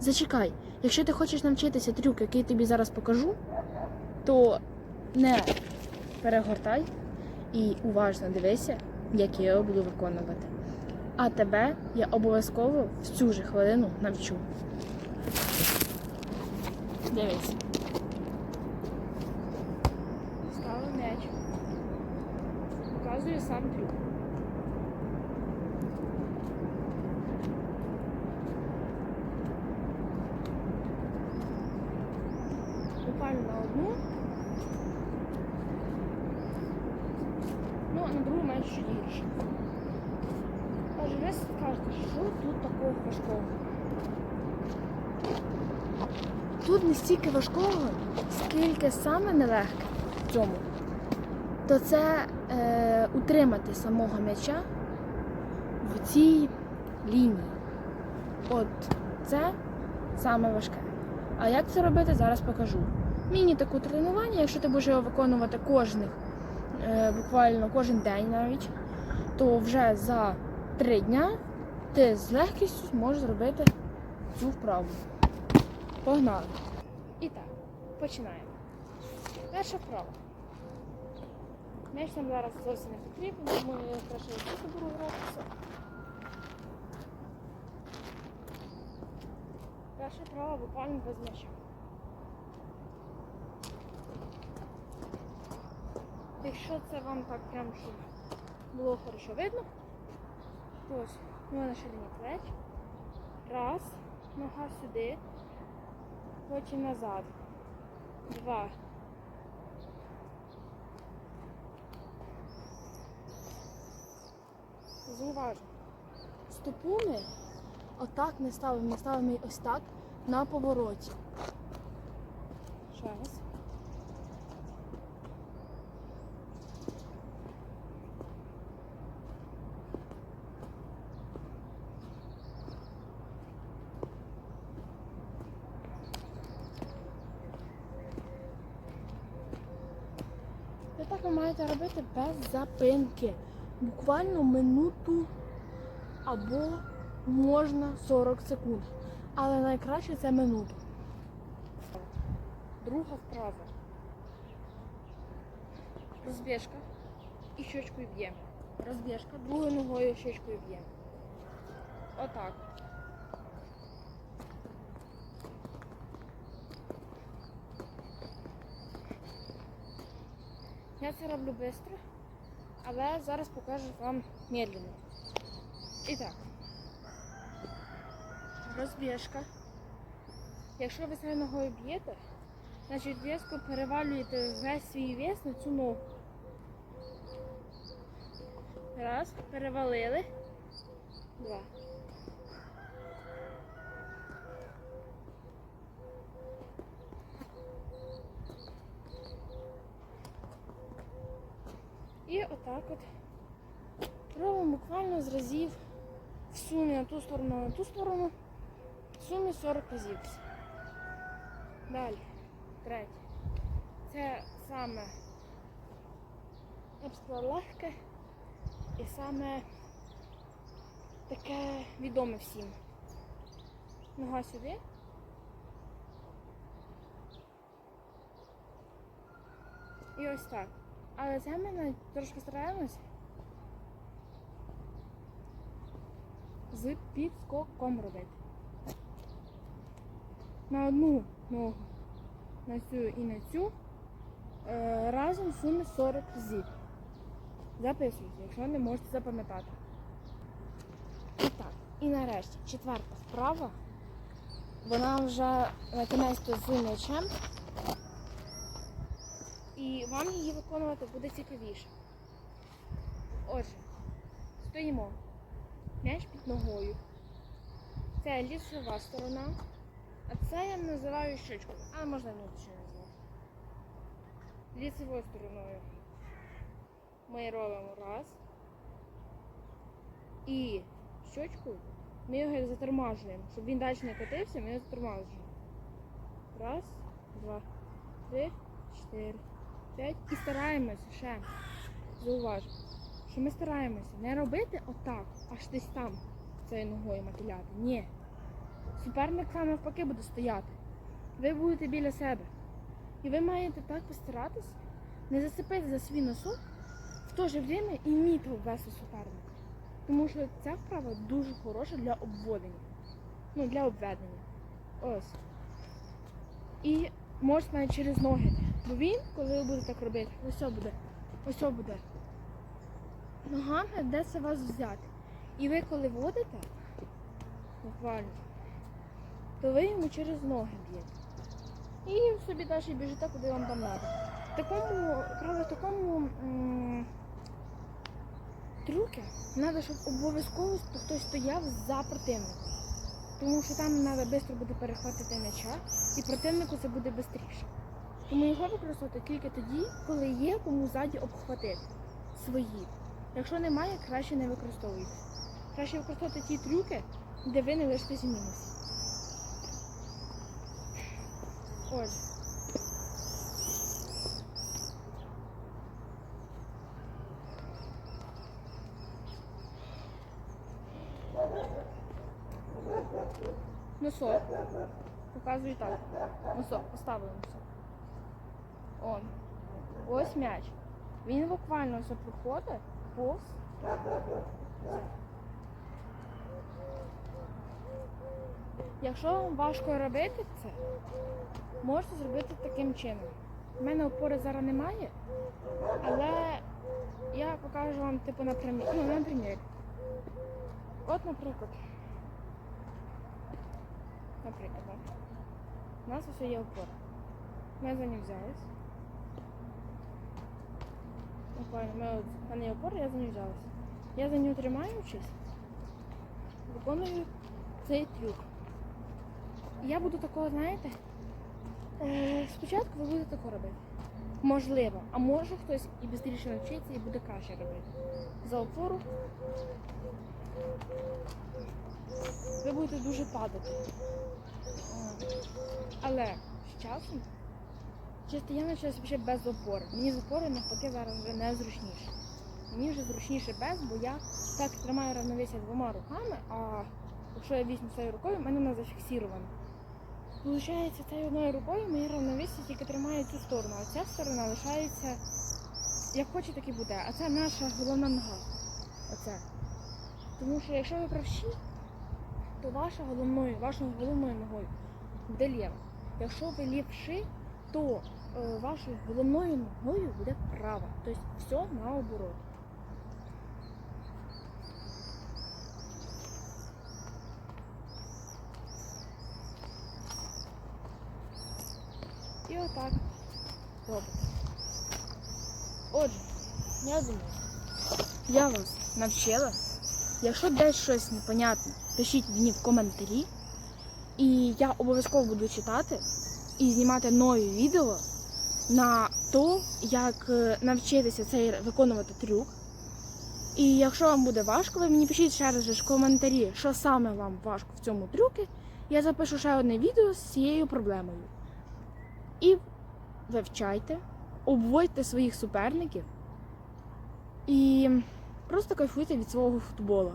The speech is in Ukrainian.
Зачекай, якщо ти хочеш навчитися трюк, який тобі зараз покажу, то не перегортай і уважно дивися, як я його буду виконувати. А тебе я обов'язково в цю же хвилину навчу. Дивись. Ставив м'яч. Показую сам трюк. Буквально на одну. Ну, а на другу менш чуть гірше. Каже, ви скажете, що тут такого важкого? Тут не стільки важкого, скільки саме нелегке в цьому, то це е, утримати самого м'яча в цій лінії. От це саме важке. А як це робити, зараз покажу. Міні таку тренування, якщо ти будеш його виконувати кожних, е, буквально кожен день навіть, то вже за три дня ти з легкістю зможеш зробити цю вправу. Погнали. І так, починаємо. Перша вправа. М'яч нам зараз зовсім не потрібен, тому я краще тут буду гратися. Перша вправа буквально без м'яча. Якщо це вам так прям щоб було хорошо видно, то ось на ширині плеч. Раз, нога сюди, потім назад. Два. Зауважу. Стопу ми отак не ставимо, ми ставимо ось так на повороті. Ще. І так ви маєте робити без запинки. Буквально минуту або можна 40 секунд. Але найкраще це минуту. Друга вправа. Розбіжка і щочкою б'ємо. Розбіжка, другою ногою щочкою б'ємо. Отак. Я це роблю швидко, але зараз покажу вам медленно. І так. Розбіжка. Якщо ви цією ногою б'єте, значить різко перевалюєте весь свій вес на цю ногу. Раз, перевалили. Два. І отак от робимо буквально з разів в сумі на ту сторону, на ту сторону. В сумі 40 разів. Далі. Третє. Це саме я б сказала, легке і саме таке відоме всім. Нога сюди. І ось так. Але це навіть трошки стараємось з підскоком робити. На одну ногу, на цю і на цю е, разом в сумі 40 разів. Записуйте, якщо не можете запам'ятати. І так, і нарешті четверта вправа. Вона вже на кінець з м'ячем. І вам її виконувати буде цікавіше. Отже, стоїмо. М'яч під ногою. Це лісова сторона. А це я називаю щочкою. А можна внутрішньо назвати. Лісовою стороною. Ми робимо раз. І щочкою ми його затормажуємо. Щоб він далі не котився, ми його затормажуємо. Раз, два, три, чотири, п'ять. І стараємося ще. Зауважу, що ми стараємося не робити отак, аж десь там цією ногою мотиляти. Ні. Суперник сам навпаки буде стояти. Ви будете біля себе. І ви маєте так постаратись не зацепити за свій носок в то же время і вміти обвести суперника. Тому що ця вправа дуже хороша для обводення. Ну, для обведення. Ось. І можна через ноги. Бо він, коли ви будете так робити, ось буде. Ось буде. Ногами де це вас взяти. І ви коли водите, буквально, то ви йому через ноги б'єте. І собі далі біжите, куди вам там треба. Такому, правда, такому трюки треба, щоб обов'язково хтось стояв за противником. Тому що там треба швидко буде перехватити м'яча, і противнику це буде швидше. Тому його використовувати тільки тоді, коли є кому ззаді обхватити свої. Якщо немає, краще не використовуйте. Краще використовувати ті трюки, де ви не лишитесь в мінусі. Ось. Носок. Показую так. Носок, поставили носок. Он. Ось м'яч. Він буквально все проходить повз. Якщо вам важко робити це, можете зробити таким чином. У мене опори зараз немає, але я покажу вам типу на примірі. Ну, на. От, наприклад. Наприклад. У нас ось є опора. Ми за ним взялись. Буквально, ми от, в мене є опора, я за нього взялась. Я за нього тримаючись, виконую цей трюк. Я буду такого, знаєте, е, спочатку ви будете тако робити. Можливо, а може хтось і швидше навчиться і буде краще робити. За опору ви будете дуже падати. Але з часом, чисто я навчилася ще без опори. Мені з опори навпаки зараз вже не зручніше. Мені вже зручніше без, бо я так тримаю равновесія двома руками, а якщо я візьму цією рукою, в мене вона зафіксірована. Получається, цією одною рукою моє равновесія тільки тримає цю сторону, а ця сторона лишається як хоче, так і буде. А це наша головна нога. Оце. Тому що якщо ви правші, то ваша головною, вашою головною ногою буде ліва. Якщо ви лівши, то вашою головною ногою буде права. Тобто все наоборот. І отак робите. Отже, я думаю, я вас навчила. Якщо десь щось непонятне, пишіть мені в коментарі. І я обов'язково буду читати і знімати нові відео на то, як е, навчитися цей виконувати трюк. І якщо вам буде важко, ви мені пишіть ще раз в коментарі, що саме вам важко в цьому трюкі. Я запишу ще одне відео з цією проблемою. І вивчайте, обводьте своїх суперників і просто кайфуйте від свого футболу.